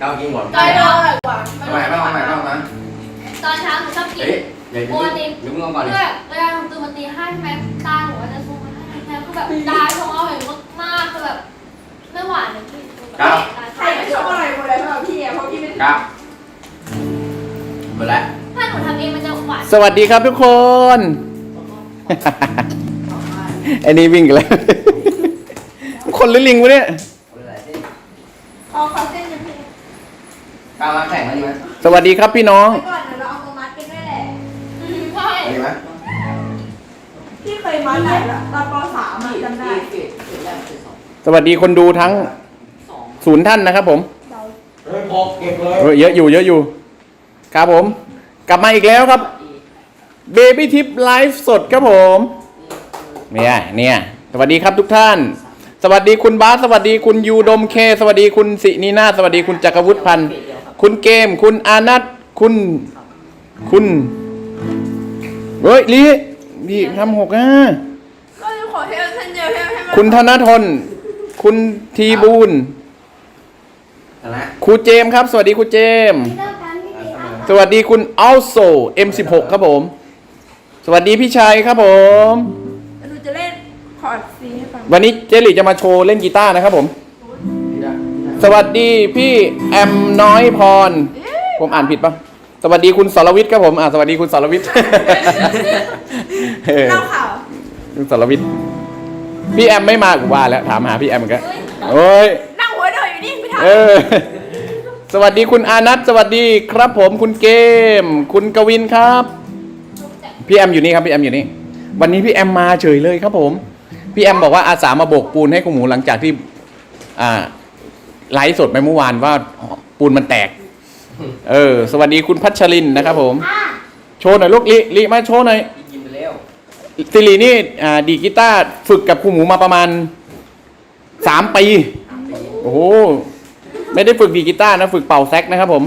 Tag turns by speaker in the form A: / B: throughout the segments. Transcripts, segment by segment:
A: ก้าวกินหมด
B: จอยเราอร่อยกว่า
A: ทำไมบ้างทำไมบ้างนะ
B: ตอนเช้าหนูชอบกิน
A: เฮ้ยอย่าอย่าเพิ่งอย่าเพิ่งเอาก่อนดิ
B: เพื่อเวลาหนูตื่นมาตีห้าใช่ไหมตาหนูจะซูมมาให้แม่คือแบบตาชงเอาเห็นมากๆคือแบบไม่หวานเลยพี่
C: ใครไม่ชอบอะไรหมดเลยสำหรับพี่อะเพราะพี่ไม่
A: ก้าวหมดแล้ว
B: ถ้าหนูทำเองมันจะหวาน
D: สวัสดีครับทุกคน อันนี้วิ่งกันแล้ว คนหรือลิงวะเนี่ย
C: พอเขาเส้นยังพี่
A: ก้าวมาแข่งมาดีไหม
D: สวัสดีครับพี่น้อง
C: ไปก่อนเดี๋ยวเราเอามามัดกันด้วยแหละ
B: อืมใช่
A: มาดีไหม
C: พี่เคยมัดไหนละตอนป .3 อะจำได้
D: สวัสดีคนดูทั้งศูนย์ท่านนะครับผม
A: เฮ้ยพกเก็บเลย
D: เออเยอะอยู่เยอะอยู่ ครับผม กลับมาอีกแล้วครับเบบี้ทิปไลฟ์สดครับผม เนี่ยเนี่ยสวัสดีครับทุกท่าน สวัสดีคุณบาสสวัสดีคุณยูดมเค สวัสดีคุณสินีนาถสวัสดีคุณจักรวุฒิพันธ์ คุณเกม คุณอานัทคุณ คุณเฮ้ยลีลีทำหกอะ
C: ก็จะขอให้เอาเส้นเดียวให้ให้มัน
D: คุณธนทน คุณทีบูล
A: ชนะ
D: ครูเจมส์ครับ สวัสดีครูเจมส์
B: เลิกกันพี่ดีอะ
D: สวัสดีคุณอัลโซ M16 ครับผม สวัสดีพี่ชัยครับผม
C: หนูจะเล่นคอร์ดซีให้ฟัง
D: วันนี้เจลิจะมาโชว์เล่นกีตาร์นะครับผม
A: ดีนะ
D: สวัสดีพี่แอมน้อยพร ผมอ่านผิดปะสวัสดีคุณสรวิทย์ครับผมอ่าสวัสดีคุณสรวิทย์ เออ
C: เล่าข่าว
D: คุณสรวิทย์พี่แอมไม่มากูว่าแล้วถามหาพี่แอมเหมือนกันโอ้ย
C: นั่งหัวเดยอยู่นี่ไปทำ
D: เออ สวัสดีคุณอานัทสวัสดีครับผมคุณเกม คุณกวินครับ พี่แอมอยู่นี่ครับพี่แอมอยู่นี่ วันนี้พี่แอมมาเฉยเลยครับผม พี่แอมบอกว่าอาสามาโบกปูนให้คุณหมูหลังจากที่ อ่า ไลฟ์สดไปเมื่อวานว่าปูนมันแตก เออ สวัสดีคุณพัชรินนะครับผม
B: อะ
D: โชว์หน่อยลูกลิลิมาโชว์หน่อย
A: กินไปแล้ว
D: สิรินี่อ่าดีดกีตาร์ฝึกกับครูหมูมาประมาณสามปี โอ้โห ไม่ได้ฝึกดีดกีตาร์นะ ฝึกเป่าแซกนะครับผม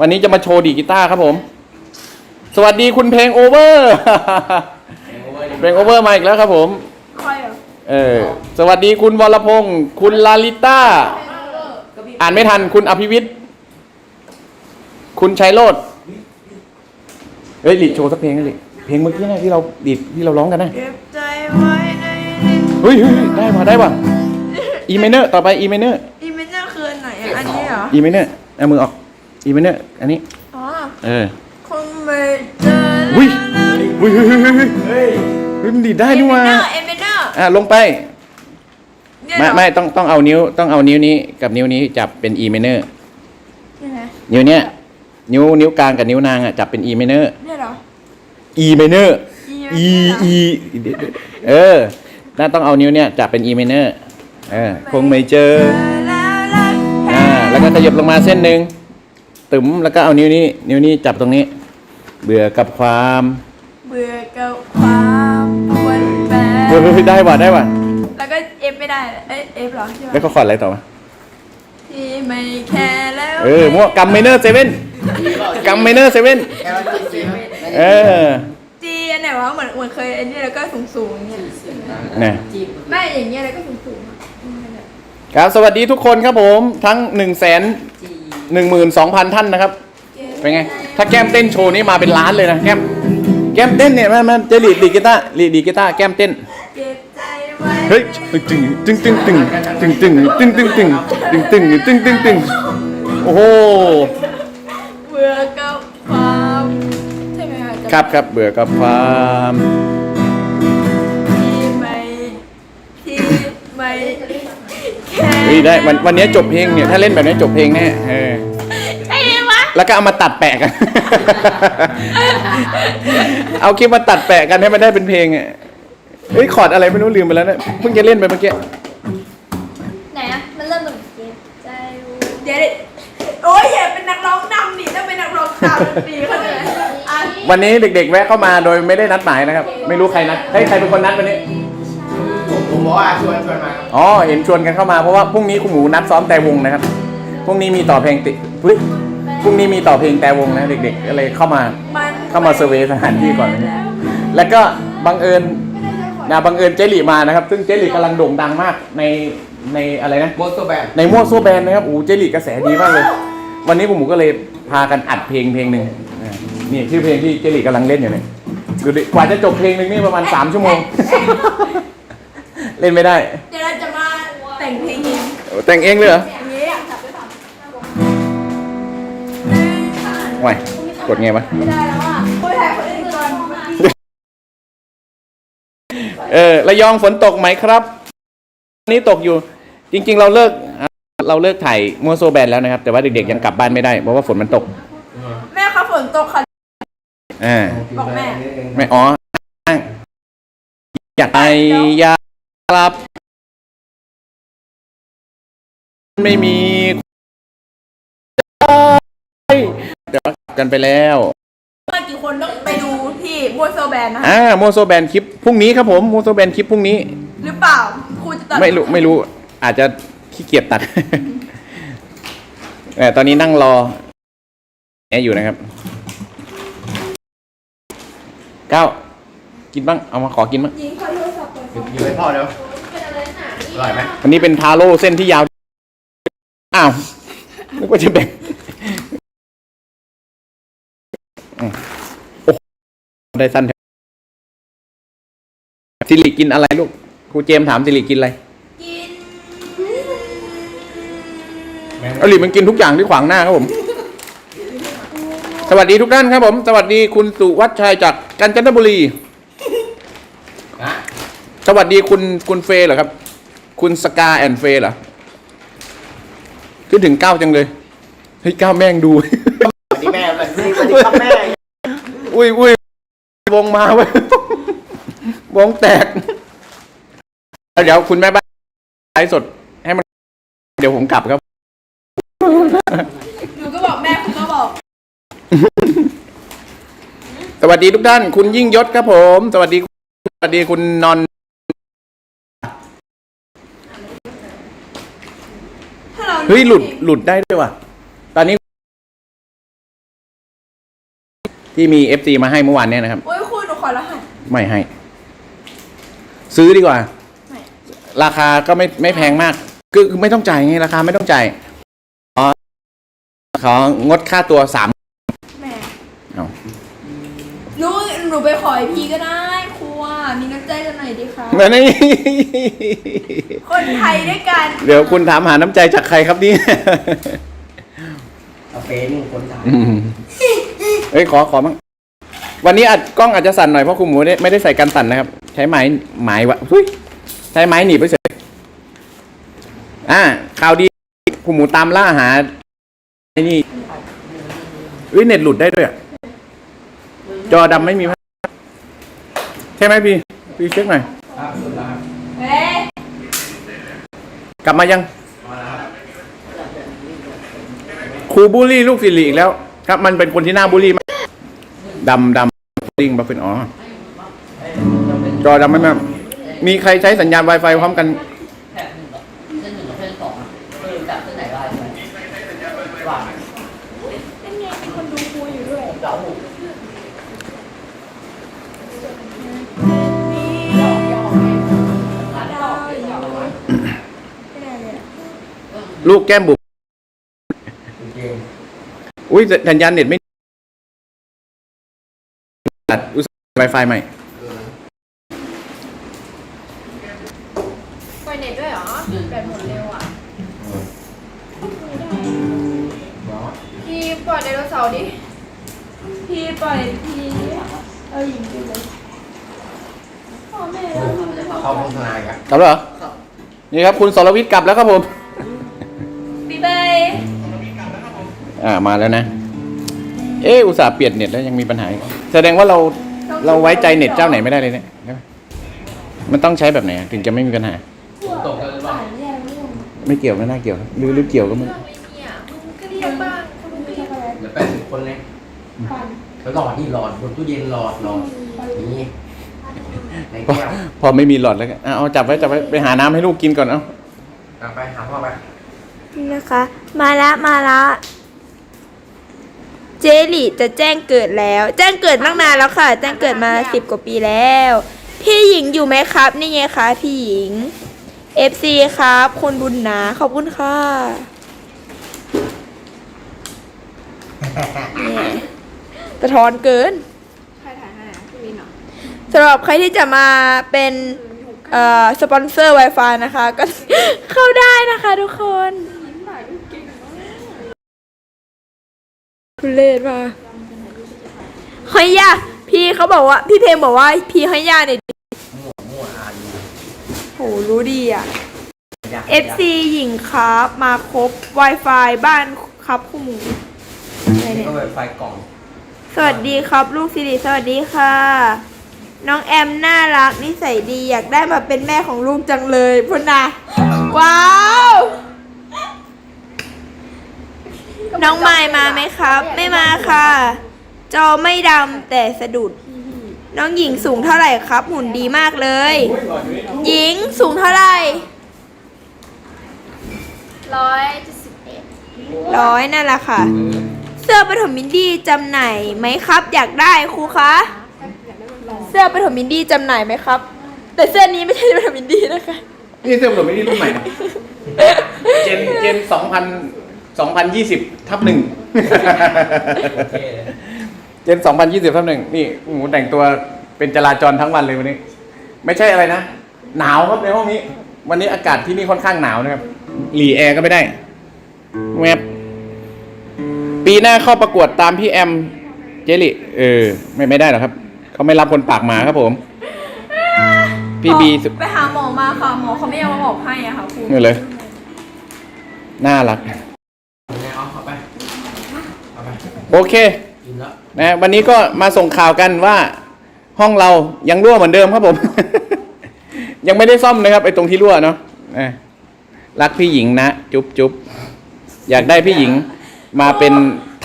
D: วันนี้จะมาโชว์ดีดกีตาร์ครับผม สวัสดีคุณเพลงโอเวอร์เพลงโอเวอร์มาอีกแล้วครับผม
C: คอยเหรอ
D: เออ สวัสดีคุณวรพงศ์คุณลาลิต้า อ่านไม่ทันคุณอภิวิทย์คุณชัยโรดเฮ้ยลิดโชว์สักเพลงหน่อยดิเพลงเมื่อกี้นะที่เราดิดที่เราร้องกันนะ
C: เก็บใจไว้ในลิ้น
D: เฮ้ยเฮ้ยเฮ้ยได้ป่ะได้ป่ะอีเมเนอร์ต่อไปอีเมเนอร์
C: อีเมนเจอร์คืออันไหนอะอันนี้เหรอ
D: อีเมเนอร์เอามือออกอีเมเนอร์อันนี้
C: อ๋อ
D: เออ
C: คงไม่เจอ
D: อุ้ย
C: แล้ว
D: เฮ้ยเฮ้ยเฮ้ยเฮ้ยเฮ้ย
A: เฮ้ย
D: เฮ้ยมันดีดได้
C: เอ
D: นี่
C: เม
D: หว่า
C: เนอร์เอเมเนอร์
D: อะลงไป
C: เนี่ย
D: ไม่
C: เหรอ
D: ไม่ต้องต้องเอานิ้วต้องเอานิ้วนี้กับนิ้วนี้จับเป็นอีเมเนอร์
C: ยังไง
D: นิ้วเนี้ยนิ้วนิ้วกลางกับนิ้วนางอะจับเป็นอีเมเนอร์
C: เนี่ยเหรอ
D: อีเมเนอร์
C: E
D: อี
C: minor
D: อีเออน่าต้องเอานิ้วเนี้ยจับเป็นอีเมเนอร์เออคงไม่เจอ
C: แล้วรัก
D: อ่าแล้วก็ขยับลงมาเส้นหนึ่งตึมแล้วก็เอานิ้วนี้ นิ้วนี้จับตรงนี้ เบื่อกับความ
C: เบื่อกับความปวดแปร
D: เฮ้ยเฮ้ยเฮ้ยได้ว่ะได้ว่ะ
C: แล้วก็เอฟไม่ได้ เอ้ยเอฟเหรอใช่
D: แล้ว
C: ปะ
D: ก็ขอดอะไรต่อมา
C: ที่ไม่แคร์แล้ว
D: เออมั่วกัมไมเนอร์เซเว่นกัมไมเนอร์เซเว่น
A: แกมากินสิ
D: เออ
C: จีอันไหนวะเหมือนเหมือนเคยอันนี้แล้วก็สูงสูงๆอย่างเงี้ย
D: เนี่ย
C: ไม่อย่างเงี้ยแล้วก็สูงสูงๆอะอืมนั่นแหละ
D: ครับ สวัสดีทุกคนครับผมทั้ง1นึ่งแสนหนึ่งหมื่นสองพันท่านนะครับ เป็นไง ถ้าแก้มเต้นโชว์นี่มาเป็นล้านเลยนะแก้ม แก้มเต้นเนี่ยมันมันจะลีดลีดกีตาร์ลีดลีดกีตาร์แก้มเต้น
C: เก็บใจไว้
D: เฮ้ยตึงตึงตึงตึงตึงตึงตึงตึงตึงตึงตึงตึงตึงตึงตึงโอ้โห
C: เบื่อกับความใช่ไหมคะ
D: ครับครับเบื่อกับความ
C: ที่ไม่ที่ไม่แคร์
D: เฮ้ยได้วันวันนี้จบเพลงเนี่ยถ้าเล่นแบบนี้จบเพลงแน่เออ
C: ไอ้วะ
D: แล้วก็เอามาตัดแปะกัน เอาคลิปมาตัดแปะกันให้มันได้เป็นเพลงอะ เฮ้ยคอร์ดอะไรไม่รู้ลืมไปแล้วเนะเพิ่งจะเล่นไปเมื่อกี้
B: ไหนอะมันเริ่มแบบเจ็บใจ
C: เดี๋ยวดิโอ้ยอย่าเป็นนักร้องนำดิต้องเป็นนักร้องตามดนตรีเข้าใจไหมอะ
D: วันนี้เด็ก ๆ แวะเข้ามาโดยไม่ได้นัดหมายนะครับ ไม่รู้ใครนัดเฮ้ยใครเป็นคนนัดวันนี้
A: ผมผมบอกว่าชวนชวนมา
D: อ๋อเห็นชวนกันเข้ามาเพราะว่าพรุ่งนี้คุณหมูนัดซ้อมแต่วงนะครับพรุ่งนี้มีต่อเพลงติเฮ้ยพรุ่งนี้มีต่อเพลงแต่วงนะเด็กๆก็เลยเข้ามา
C: มัน
D: เข้ามาเซอร์เวย์สถานที่ก่อนแล้วก็บังเอิญ นะบังเอิญเจหลี่มานะครับ ซึ่งเจหลี่กำลังโด่งดังมากในในอะไรนะ
A: โมโซแบน
D: ในมั่วซั่วแบนนะครับโอ้โหเจลิกระแสดีมากเลย วันนี้ผมหมูก็เลยพากันอัดเพลงเพลงหนึ่งอ่านี่ชื่อเพลงที่เจลิกำลังเล่นอยู่เนี่ยดูดิกว่าจะจบเพลงหนึ่งนี่ประมาณสามชั่วโมง เล่นไม่ได้
C: เดี๋ยวเราจะมาแต่งเพลงเอง
D: แต่งเองเลยเหรอ
C: อย่างนี้อะจับไว้ก่อน
D: ไหวกดไงวะ
C: ไม่ได้แล้วอะ
D: เออระยองฝนตกไหมครับวันนี้ตกอยู่ จริง ๆ เราเลิกอะเราเลิกถ่ายมัวโซแบนแล้วนะครับ แต่ว่าเด็กๆยังกลับบ้านไม่ได้เพราะว่าฝนมันตก
C: แม่คะฝนตกค่ะ
D: อ่า
C: บอกแม่
D: ไม่อ๋ออ้างอยากไปอยากกลับ ไม่มีเดี๋ยวกันไปแล้ว
C: มากี่คนต้องไปดูที่บัวโซแบนนะคะ
D: อ่าโมโซแบนคลิปพรุ่งนี้ครับผมโมโซแบนคลิปพรุ่งนี้
C: หรือเปล่าครูจะตัด
D: ไม่รู้ไม่รู้อาจจะขี้เกียจตัดแต่ตอนนี้นั่งรอแออยู่นะครับเก้ากินบ้างเอามาขอกินบ้าง
C: ยิงขอโทรศัพท์ก่อน
A: อยู่ให้พ่อเดี๋ยว
B: เป็นอะไรหนา
A: อร่อยไหม
D: วันนี้เป็นทาโร่เส้นที่ยาว อ้าวนึกว่าจะแบ่งอืมโอ้ ได้สั้นแท้สิริกินอะไรลูกครูเจมส์ถามสิริกินอะไร
C: กิน
D: เอาหลิมันกินทุกอย่างที่ขวางหน้าครับผม สวัสดีทุกท่านครับผม สวัสดีคุณสุวัชชัยจากกาญจนบุรี
A: นะ
D: สวัสดีคุณคุณเฟย์เหรอครับ คุณสกาแอนเฟย์เหรอคิดถึงก้าวจังเลยเฮ้ยก้าวแม่งดู
A: สวัสดีแม่สวัสดีสวัสดีครับแม่
D: อุ้ยอุ้ย วงมาเว้ยวงแตก เดี๋ยวคุณแม่บ้านไลฟ์สดให้มัน เดี๋ยวผมกลับครับ
C: หนูก็บอกแม่คุณก็บอก
D: สวัสดีทุกท่าน คุณยิ่งยศครับผม สวัสดี สวัสดีคุณนอน
C: ถ้าเรา
D: เฮ้ยหลุดหลุดได้ด้วยว่ะ ตอนนี้ ที่มีเอฟซีมาให้เมื่อวานเนี่ยนะครับ
C: โอ้ย
D: ไม่ให้ ซื้อดีกว่า
C: ไม่
D: ราคาก็ไม่ไม่แพงมากคือคือไม่ต้องจ่ายไงราคาไม่ต้องจ่ายอ๋อของดค่าตัวสาม
C: แม่
D: เอา
C: หนูหนูไปขอไอพีก็ได้ครูอะมีน้ำใจกันหน่อยดีค่ะ
D: มานี่
C: คนไทยด้วยกัน
D: เดี๋ยวคุณถามหาน้ำใจจากใครครับนี่
A: เอาเป็นคนถ่าย
D: อืมเอ้ยขอขอมั้ง วันนี้อัดกล้องอาจจะสั่นหน่อยเพราะคุณหมูไม่ได้ไม่ได้ใส่กันสั่นนะครับ ใช้ไม้ไม้วะใช้ไม้หนีไปเฉยอ่าข่าวดีคุณหมูตามล่าหาไอ้นี่เฮ้ยเน็ตหลุดได้ด้วยอะจอดำไม่มีใช่ไหมพี่พี่เช็คหน่อยกลับมายัง
A: ครูบู
D: ลลี่ลูกศิริอีกแล้ว ครับ มันเป็นคนที่น่าบูลลี่มา ดำดำลิงบัฟเฟนอ๋อจอดำไม่แม่มีใครใช้สัญญาณ Wi-Fi พร้อมกัน
E: แผ่นหนึ่งกับเส้นหนึ่งต้นสองอะเอจากต้นไหนได้ใช่ไหมว่า
C: นั่ไงมีคนดูมูอยู่ด้วย
E: เจ้าหู
C: นี่
E: ยอกยอกไงร้าน
C: ดา
E: ดอ
C: ว
E: ก
C: อีก
E: ยอก
C: แล้ว
E: ร้าน
C: ไม่ได้เลยอะ
D: ลูกแก้มบุ๋มอุ้ยสัญญาณเน็ตไม่ ตัดอุตส่าห์ Wi-Fi ใหม่
B: ไปเน็ตด้วยเหรอแบตหมดเร็วอะ
A: บอส
B: พี่ปล่อยไดโนเสาร์ดิ
C: พี่ปล่อยพี่เอาหญิงไปเลยพ่อแม่แล้วทำไมจะ
A: เข้าโฆษณาอีกัน
D: กลับแล้วเหรอนี่ครับคุณสรวิทย์กลับแล้วครับผม
C: ปีใบาย
D: อ่ามาแล้วนะ เอออุตส่าห์เปลี่ยนเน็ตแล้วยังมีปัญหาอีกแสดงว่าเราเราไว้ใจเน็ตเจ้าไหนไม่ได้เลยเนี่ยใช่ไหมมันต้องใช้แบบไหนอะถึงจะไม่มีปัญหา
A: ตกเลยหรือเปล่า
D: ไม่เกี่ยวไม่น่าเกี่ยวหรือหรือเกี่ยวก็ไม่
B: เรื่องไม่มีอะมึงก็เรียกบ้างคนไม่
C: ช็อกโกแลต
A: เหลือแปดสิบคนเลย
C: ปั่น
A: แล้วหลอดนี่หลอดบนตู้เย็นหลอดหลอดนี่ใน
D: พอ
A: แก้ว
D: พอไม่มีหลอดแล้วก็อะเอาจับไว้จับไว้ไปหาน้ำให้ลูกกินก่อนเอา
A: เอาไปหาพ่อไป
C: นี่นะคะ มาละมาละ เจหลี่จะแจ้งเกิดแล้ว แจ้งเกิดตั้งนานแล้วค่ะ แจ้งเกิดมาสิบกว่าปีแล้ว พี่หญิงอยู่ไหมครับ นี่ไงคะพี่หญิง FC ครับคุณบุญนาขอบคุณค่ะเนี่ยสะท้อนเกิน
B: ใครถ่ายให้อะพี่วินเหรอ
C: สำหรับใครที่จะมาเป็น เอ่อสปอนเซอร์ Wi-Fi นะคะ ก็ เข้าได้นะคะทุกคน คุณเลดมาเฮ้ยยาพี่เขาบอกว่า พี่เพลงบอกว่า พี่ให้ยาเนี่ย
A: มั่วมั่วอ่านอยู่
C: โหรู้ดีอะ
A: อยาก
C: FC หญิงครับ มาครบ Wi-Fi บ้านครับคู่หมูอะไรเนี่ย
A: ก็แบบไฟกล่อง
C: สวัสดีครับ ลูกสิริสวัสดีค่ะ น้องแอมน่ารักนิสัยดีอยากได้มาเป็นแม่ของลูกจังเลยพุนนะว้าว น้องไมายมาไหมครับ ไม่มาค่ะ จอไม่ดำแต่สะดุด น้องหญิงสูงเท่าไหร่ครับ หุ่นดีมากเลย หญิงสูงเท่าไหร่
B: ร้อยเจ็ดสิบเอ็ด
C: ร้อยนั่นแหละค่ะ เสื้อปฐมมินดี้จำหน่ายไหมครับ อยากได้ครูคะเสื้อปฐมมินดี้จำหน่ายไหมครับ แต่เสื้อนี้ไม่ใช่ปฐมมินดี้นะคะ
D: นี่เสื้อผสมไม่ได้รุ่นใหม่นะเจนเจนสองพัน สองพันยี่สิบทับหนึ่ง
A: โอเคเลย
D: เจนสองพันยี่สิบทับหนึ่งนี่โอ้โหแต่งตัวเป็นจราจรทั้งวันเลยวันนี้ ไม่ใช่อะไรนะ หนาวครับในห้องนี้ วันนี้อากาศที่นี่ค่อนข้างหนาวนะครับหลีแอร์ก็ไม่ได้แวบปีหน้าเข้าประกวดตามพี่แอม เจลิเออ ไม่ไม่ได้หรอกครับ เขาไม่รับคนปากหมาครับผม พี่บีสุ
C: ไปหาหมอมาค่ะ หมอเขาไม่ยอมมาบอกให้อะค่ะครู
D: นี่เลย น่ารัก
A: ไงเอาเอาไปเอาไป
D: โอเค
A: กินแล้ว
D: นะวันนี้ก็มาส่งข่าวกันว่า ห้องเรายังรั่วเหมือนเดิมครับผม ยังไม่ได้ซ่อมนะครับไอ้ตรงที่รั่วเนาะนะรักพี่หญิงนะ จุ๊บจุ๊บอยากได้พี่หญิงมาเป็น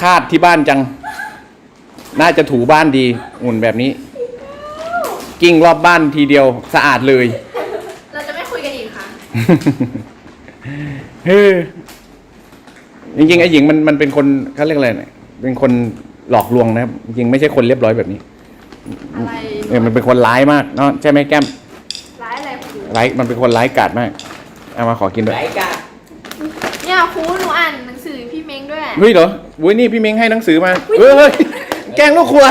D: ทาสที่บ้านจัง น่าจะถูบ้านดี อุ่นแบบนี้ กิ้งรอบบ้านทีเดียวสะอาดเลย
B: เราจะไม่คุยกันอีกค่ะ
D: เฮ้ยจริงๆไอ้หญิงมันมันเป็นคนเขาเรียกอะไรเนี่ย เป็นคนหลอกลวงนะครับ จริงๆไม่ใช่คนเรียบร้อยแบบนี้
B: อะไร
D: เออมันเป็นคนร้ายมากเนาะใช่ไหมแก้ม
B: ร้ายอะไรครู
D: ร้ายมันเป็นคนร้ายกาจมากเอามาขอกินด้วย
A: ไรกา
B: เนี่ยครูหนูอ่านหนังสือพี่เม้งด้วย
D: เฮ้ยเหรอวุ้ยนี่พี่เม้งให้หนังสือมาเฮ้ยเฮ้ยแกล้งลูกครัว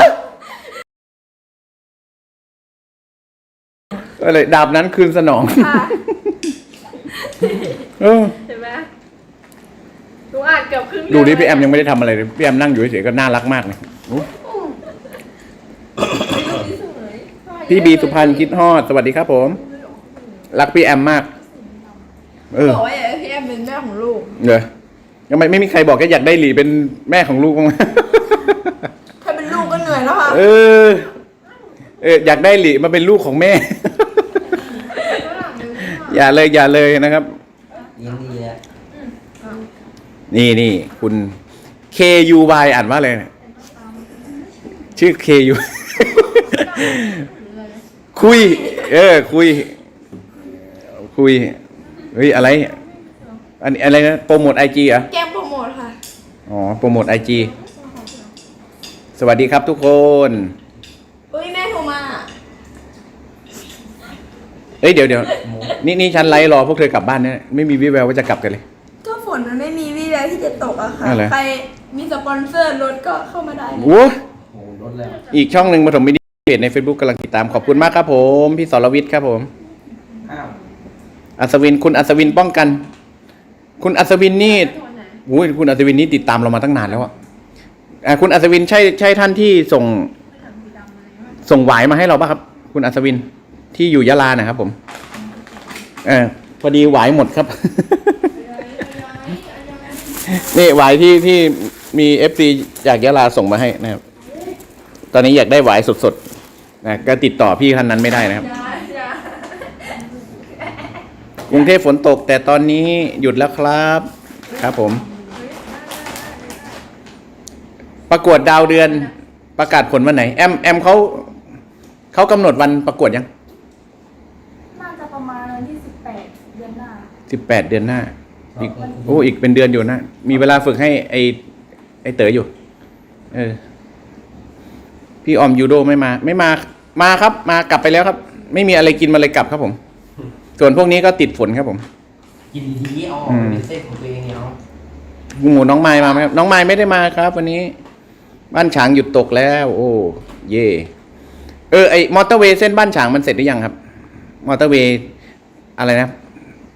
D: อะไรดาบนั้นคืนสนอง
C: ค่ะ
D: เออ
C: เห็นไหมห นูอ่านเกือบครึ่ง
D: ดูดิพี่แอมยังไม่ได้ทำอะไรเลยพี่แอมนั่งอยู่เฉยๆก็น่ารักมากเลยโอ้พี่บีสุพรรณคิดฮอดสวัสดีครับผม รักพี่แอมมาก เออ
C: บอกว่าอยากให้พี่แอมเป็นแม่ของลูก
D: เดี๋ยวยังไม่ไม่มีใครบอกแกอยากได้หลีเป็นแม่ของลูกบ้างไหม
C: แค่เป็นลูกก็เหนื่อยแล้วค่ะ
D: เออ เอออยากได้หลีมาเป็นลูกของแม่ อย่าเลยอย่าเลยนะครับ
A: ยินดีเลย
D: นี่นี่คุณ K U Y อ่านว่าอะไรเนี่ยชื่อ K U คุย เออ คุย คุย เฮ้ย อะไร อันนี้อะไรนะ โปรโมทไอจีเหรอ
C: แก้มโปรโมทค่ะ
D: อ๋อ โปรโมทไอจีสวัสดีครับทุกคน
C: อุ้ยแม่โทรมา
D: เอ้ย เดี๋ยวเดี๋ยวนี่นี่ฉันไลฟ์รอพวกเธอกลับบ้านเนี่ย ไม่มีวิแววว่าจะกลับกันเลย
C: ก็ฝนมันไม่มีวี่แววที่จะ ตกอะค่ะ
D: นั่นแหละ
C: ใครมีสปอนเซอร์รถก็เข้ามาได้
D: โอ้
A: โอ้โหรถแล้ว
D: อีกช่องหนึ่งปฐมมินิเพจใน Facebook กำลังติดตามขอบคุณมากครับผม พี่สรวิทย์ครับผม
A: อ้าว
D: อัศวินคุณอัศวินป้องกัน คุณอัศวินนี่โอ้ยคุณอัศวินนี่ติดตามเรามาตั้งนานแล้วอะอะคุณอัศวินใช่ใช่ท่านที่ส่ง ส่งหวายมาให้เราป่ะครับ คุณอัศวินที่อยู่ยะลานะครับผมเออพอดีหวายหมดครับ นี่หวายที่ที่มีเอฟซีจากยะลาส่งมาให้นะครับ ตอนนี้อยากได้หวายสดๆนะก็ติดต่อพี่ท่านนั้นไม่ได้นะครับ กรุงเทพฝนตก แต่ตอนนี้หยุดแล้วครับ ครับผม ประกวดดาวเดือนประกาศผลวันไหน แอมแอมเขาเขากำหนดวันประกวดยัง
B: น่าจะประมาณวันที่สิบแปดเดือนหน้า
D: สิบแปดเดือนหน้า อีกโอ้อีกเป็นเดือนอยู่นะ มีเวลาฝึกให้ไอไอเต๋ออยู่ เออ พี่ออมยูโดไม่มา ไม่มา มาครับ มากลับไปแล้วครับ ไม่มีอะไรกินมาเลยกลับครับผม ส่วนพวกนี้ก็ติดฝนครับผม
A: กินดีๆเอาออก
D: อืม
A: เป็นเส้นของตัวเองเนี่ยเอา
D: หมูน้องไม้มาไหมครับ น้องไม้ไม่ได้มาครับ วันนี้ บ้านฉางหยุดตกแล้ว โอ้ เย่เออไอมอเตอร์เวย์เส้นบ้านฉางมันเสร็จหรือยังครับ มอเตอร์เวย์อะไรนะ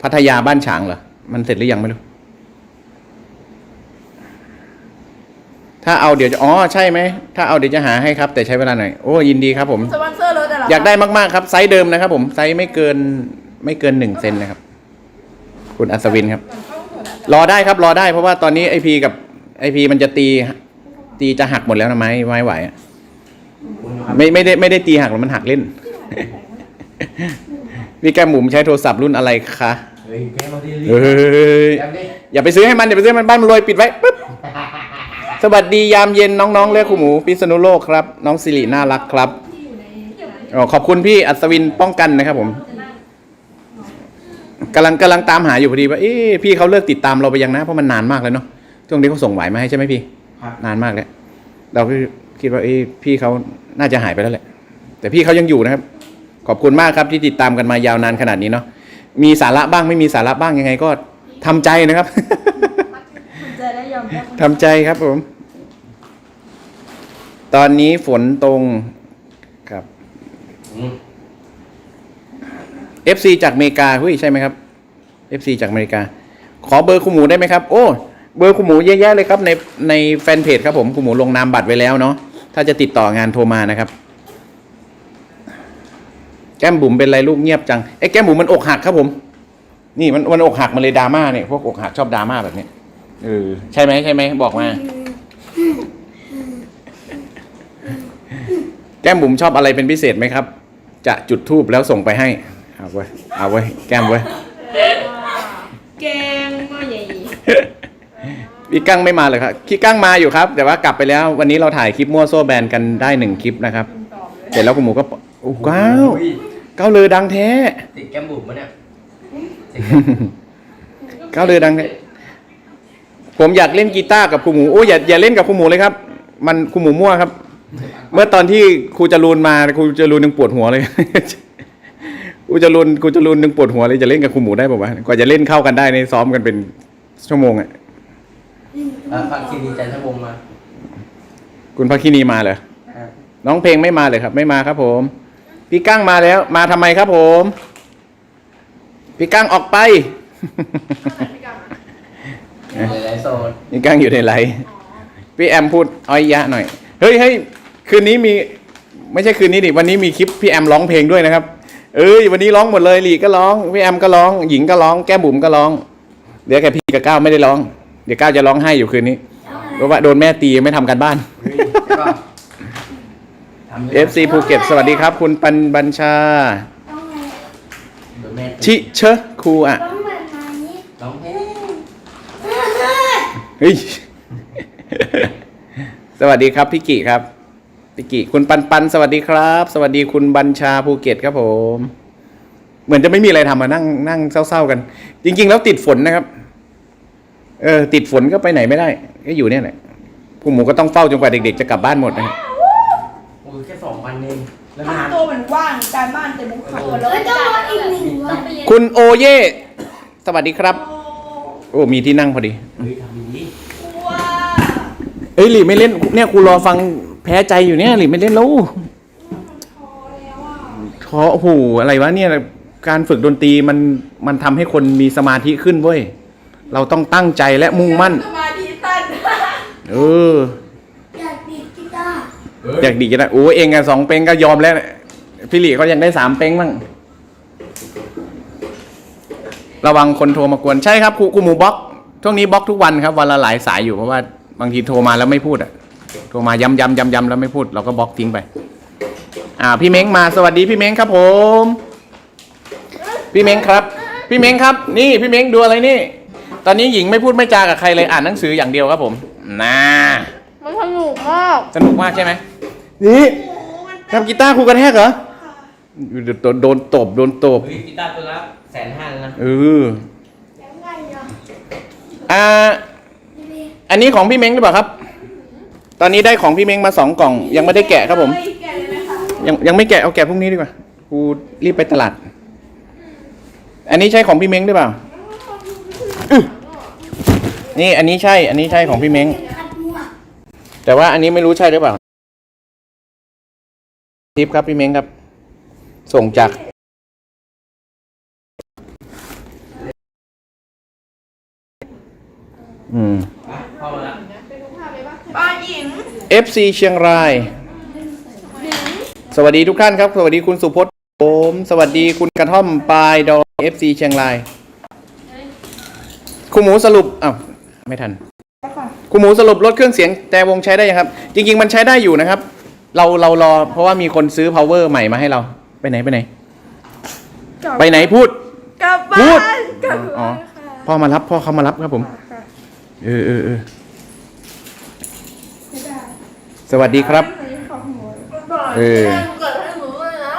D: พัทยาบ้านฉางเหรอ มันเสร็จหรือยังไม่รู้ ถ้าเอาเดี๋ยวจะอ๋อใช่ไหม ถ้าเอาเดี๋ยวจะหาให้ครับ แต่ใช้เวลาหน่อย โอ้ยินดีครับผม
C: สปอนเซอร์รถแต่ละ
D: อยากได้มากๆครับ ไซส์เดิมนะครับผมไซส์ไม่เกินไม่เกินหนึ่งเซนนะครับ คุณอัศวินครับ รอได้ครับรอได้เพราะว่าตอนนี้ไอพีกับไอพีมันจะตี ตีจะหักหมดแล้วนะไม้ไม้ไหวอะ
A: คุณครับ
D: ไม่ไม่ได้ไม่ได้ตีหักหรอกมันหักเล่น พี่แก้มหมุมใช้โทรศัพท์รุ่นอะไรคะ
A: เฮ้ยแกมาดิ
D: เฮ้ย
A: แกมดิ
D: อย่าไปซื้อให้มันอย่าไปซื้อให้มันบ้านมันรวยปิดไว้ปึ๊บสวัสดียามเย็นน้องๆเรียกครูหมูพิษณุโลกครับ น้องสิริน่ารักครับอ๋อขอบคุณพี่อัศวินป้องกันนะครับผมกำลังกำลังตามหาอยู่พอดีว่าเอ๊ะพี่เขาเลิกติดตามเราไปยังนะเพราะมันนานมากแล้วเนาะช่วงนี้เขาส่งหวายมาให้ใช่ไหมพี่
A: ครับ
D: นานมากแล้วเราก็คิดว่าเอ้พี่เขาน่าจะหายไปแล้วแหละ แต่พี่เขายังอยู่นะครับ ขอบคุณมากครับที่ติดตามกันมายาวนานขนาดนี้เนาะ มีสาระบ้างไม่มีสาระบ้างยังไงก็ทำใจนะครับ
C: จะได้ยอมรับ
D: ทำใจครับผม ตอนนี้ฝนตรงครับ
A: อืม
D: FC จากอเมริกาเฮ้ยใช่ไหมครับ FC จากอเมริกา ขอเบอร์คุณหมูได้ไหมครับ โอ้เบอร์คุณหมูเยอะแยะเลยครับในในแฟนเพจครับผมคุณหมูลงนามบัตรไว้แล้วเนาะถ้าจะติดต่องานโทรมานะครับ แก้มบุ๋มเป็นไรลูกเงียบจังไอ้แก้มบุ๋มมันอกหักครับผม นี่มันมันอกหักมันเลยดราม่าเนี่ยพวกอกหักชอบดราม่าแบบเนี้ยเออใช่ไหมใช่ไหมบอกมา แก้มบุ๋มชอบอะไรเป็นพิเศษไหมครับ จะจุดทูบแล้วส่งไปให้เอาไว้ยเอาไว้ยแก้มไว้ย
C: แกงหม้อใหญ่
D: พี่กั้งไม่มาเลยครับพี่กั้งมาอยู่ครับ แต่ว่ากลับไปแล้ว วันนี้เราถ่ายคลิปมั่วโซ่แบนกันได้หนึ่งคลิปนะครับ เสร็จแล้วคุณหมูก็ปโอ้ก้าว
A: โอ้ย
D: ก้าวเลยดังแท้
A: ติดแก้มบุ๋มมะเนี่ยติด
D: ก้าวเลยดังแท้ ผมอยากเล่นกีตาร์กับครูหมู โอ้ยอย่าอย่าเล่นกับครูหมูเลยครับ มันครูหมูมั่วครับ เมื่อตอนที่ครูจรูนมาครูจรูนยังปวดหัวเลย ครูจรูนครูจรูนยังปวดหัวเลยจะเล่นกับครูหมูได้ป่าวะกว่าจะเล่นเข้ากันได้ในซ้อมกันเป็นชั่วโมงอะ
A: อะฟังคีรีจันทวงศ์มา
D: คุณพักคินีมาเหรอ
A: ครับ
D: น้องเพลงไม่มาเลยครับ ไม่มาครับผม พี่กั้งมาแล้ว มาทำไมครับผม พี่กั้งออกไป
A: หลายๆโซน
D: พี่กั้งอยู่ในไลฟ์พี่แอมพูดอ้อยยะหน่อย เฮ้ยเฮ้ยคืนนี้มี ไม่ใช่คืนนี้ดิวันนี้มีคลิปพี่แอมร้องเพลงด้วยนะครับ เอ้ยวันนี้ร้องหมดเลยหลีก็ร้องพี่แอมก็ร้องหญิงก็ร้องแก้มบุ๋มก็ร้อง เดี๋ยวแค่พี่กับก้าวไม่ได้ร้อง เดี๋ยวก้าวจะร้องไห้อยู่คืนนี้ เพราะว่าโดนแม่ตีไม่ทำกันบ้าน
A: เฮ้ยใช่ป่ะทำลย
D: FC ภูเก็ตสวัสดีครับ คุณปันบัญชา
A: เดี๋ยวแม่ติด
D: ชิเชอะครูอะ
A: ร้องเพลง
D: เฮ้ย สวัสดีครับพี่กิครับพี่กิคุณปันปันสวัสดีครับ สวัสดีคุณบัญชาภูเก็ตครับผม เหมือนจะไม่มีอะไรทำมานั่งนั่งเศร้าๆกัน จริง ๆ แล้วติดฝนนะครับ เออ ติดฝนก็ไปไหนไม่ได้ ก็อยู่เนี่ยแหละผู้หมูก็ต้องเฝ้าจนกว่าเด็ก ๆ จะกลับบ้านหมดนะ
C: ทำ
A: นาน
C: ตัวเหมือนว่างการบ้านเต็มภูเขา
B: แล้วก็อีกหนึ่งวัน
D: คุณโอเย่สวัสดีครับ โอ้มีที่นั่งพอดี
A: เฮ้ยทำดี
C: ว้า
D: เอ้ยหลีไม่เล่นเนี่ยครูรอฟังแพ้ใจอยู่เนี่ยหลีไม่เล่นแล้วท้อโอ้โหอะไรวะเนี่ยการฝึกดนตรีมันมันทำให้คนมีสมาธิขึ้นเว้ย เราต้องตั้งใจและมุ่งมั่น
C: สมาธิสั้น
D: เออ
B: อยากดีดกีตาร์
A: เฮ้ย
D: อยากดีกันนะโอ้เองอะสองเป็งก็ยอมแล้ว พี่หลีเขายังได้สามเป็งบ้างระวังคนโทรมากวนใช่ครับครูครูหมูบล็อกช่วงนี้บล็อกทุกวันครับวันละหลายสายอยู่เพราะว่าบางทีโทรมาแล้วไม่พูดอะโทรมาย้ำย้ำย้ำย้ำแล้วไม่พูดเราก็บล็อกทิ้งไป อ่า พี่เม้งมาสวัสดีพี่เม้งครับผม พี่เม้งครับ พี่เม้งครับ นี่พี่เม้งดูอะไรนี่ ตอนนี้หญิงไม่พูดไม่จากับใครเลยอ่านหนังสืออย่างเดียวครับผมน่า
C: มันสนุกมาก
D: สนุกมากใช่ไหม นี่ทำกีตาร์ครูกระแทกเหรอโดนโดนตบโดนตบ
A: เฮ้ยกีตาร์ตัวละแสนห้าเลยนะ
D: เอออ่าอันนี้ของพี่เม้งหรือเปล่าครับ ตอนนี้ได้ของพี่เม้งมาสองกล่อง ยังไม่ได้แกะครับผม ยังยังไม่แกะเอาแกะพรุ่งนี้ดีกว่ากูรีบไปตลาด อันนี้ใช่ของพี่เม้งหรือเปล่าอื้อนี่อันนี้ใช่ อันนี้ใช่ของพี่เม้งแต่ว่าอันนี้ไม่รู้ใช่หรือเปล่า ทิปครับพี่เม้งครับ ส่งจากอืม
A: เข้ามาละ
C: บ้านหญิง
D: FC เชียงราย สวัสดีทุกท่านครับ สวัสดีคุณสุพจน์ผมสวัสดีคุณกระท่อมปลายดอย FC เชียงราย คุณหมูสรุปอ้าวไม่ทัน คุณหมูสรุปลดเครื่องเสียงแต่วงใช้ได้ยังครับ จริง ๆ มันใช้ได้อยู่นะครับ เราเรารอเพราะว่ามีคนซื้อ power ใหม่มาให้เรา ไปไหนไปไหนไปไหนพูด
C: กลับ
D: พู
C: บ้า
D: ด
C: นกลับ
D: อ๋อ
C: บ้านค่ะ
D: พ่อมารับพ่อเขามารับครับผมเออเออเออสวัสดีครับเออ
B: เกิดให้หนูด้วยนะ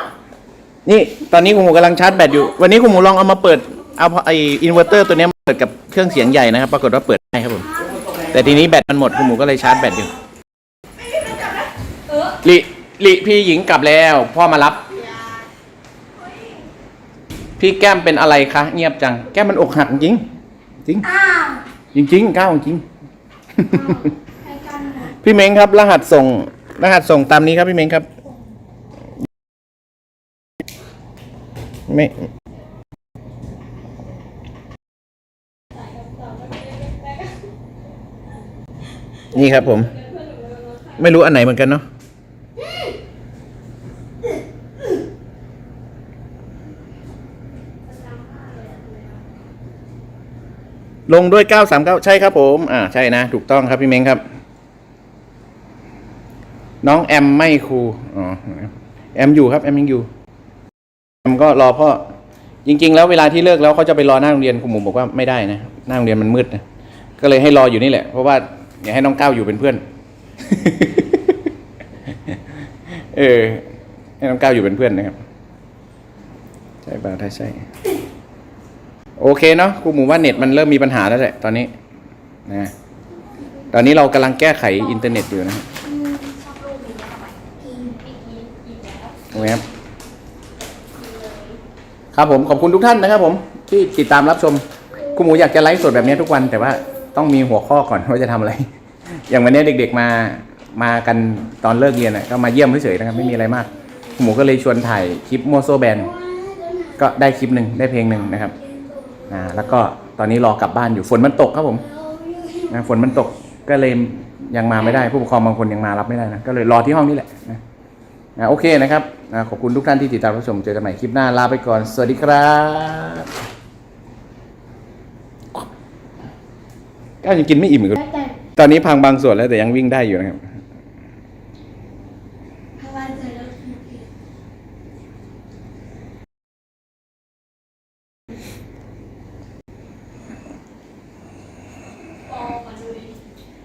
D: นี่ตอนนี้คุณหมูกำลังชาร์จแบตอยู่ วันนี้คุณหมูลองเอามาเปิด เอาไออินเวอร์เตอร์ตัวเนี้ยมาเปิดกับเครื่องเสียงใหญ่นะครับ ปรากฏว่าเปิดได้ครับผม แต่ทีนี้แบตมันหมดคุณหมูก็เลยชาร์จแบตอยู่ ลิลิพี่หญิงกลับแล้ว พ่อมารับ พี่แก้มเป็นอะไรคะ เงียบจัง แก้มมันอกหักจริง จริงจริงจริงๆก้าวจริงพี่เม้งครับ รหัสส่ง รหัสส่งตามนี้ครับพี่เม้งครับ ไม่ นี่ครับผม ไม่รู้อันไหนเหมือนกันเนาะ ลงด้วย 939 ใช่ครับผม อ่า ใช่นะ ถูกต้องครับพี่เม้งครับ น้องแอมไม่ครู อ๋อ แอมอยู่ครับ แอมยังอยู่ แอมก็รอพ่อ จริง ๆ แล้วเวลาที่เลิกแล้วเขาจะไปรอหน้าโรงเรียนคุณหมูบอกว่าไม่ได้นะ หน้าโรงเรียนมันมืดนะ ก็เลยให้รออยู่นี่แหละ เพราะว่าอยากให้น้องก้าวอยู่เป็นเพื่อน เออ ให้น้องก้าวอยู่เป็นเพื่อนนะครับ ใช่ป่ะถ้าใช่ โอเคเนาะครูหมูว่าเน็ตมันเริ่มมีปัญหาแล้วแหละตอนนี้นะตอนนี้เรากำลังแก้ไขอินเทอร์เน็ตอยู่นะครับโอเคครับครับผมขอบคุณทุกท่านนะครับ ผมที่ติดตามรับชมคุณหมูอยากจะไลฟ์สดแบบนี้ทุกวันแต่ว่าต้องมีหัวข้อก่อนว่าจะทำอะไร อย่างวันนี้เด็ก ๆมามากันตอนเลิกเรียนก็มาเยี่ยมเฉยๆนะครับไม่มีอะไรมากคุณหมูก็เลยชวนถ่ายคลิปโมโซแบนก็ได้คลิปหนึ่งได้เพลงหนึ่งนะครับ อ่าแล้วก็ตอนนี้รอกลับบ้านอยู่ฝนมันตกครับผมนะฝนมันตกก็เลยยังมาไม่ได้ผู้ปกครองบางคนยังมารับไม่ได้นะก็เลยรอที่ห้องนี่แหละนะนะโอเคนะครับนะขอบคุณทุกท่านที่ติดตามรับชมเจอกันใหม่คลิปหน้าลาไปก่อน สวัสดีครับก้าวยังกินไม่อิ่มอีกเหรอตอนนี้พังบางส่วนแล้วแต่ยังวิ่งได้อยู่นะครับ
B: ถ้าว่าเจอ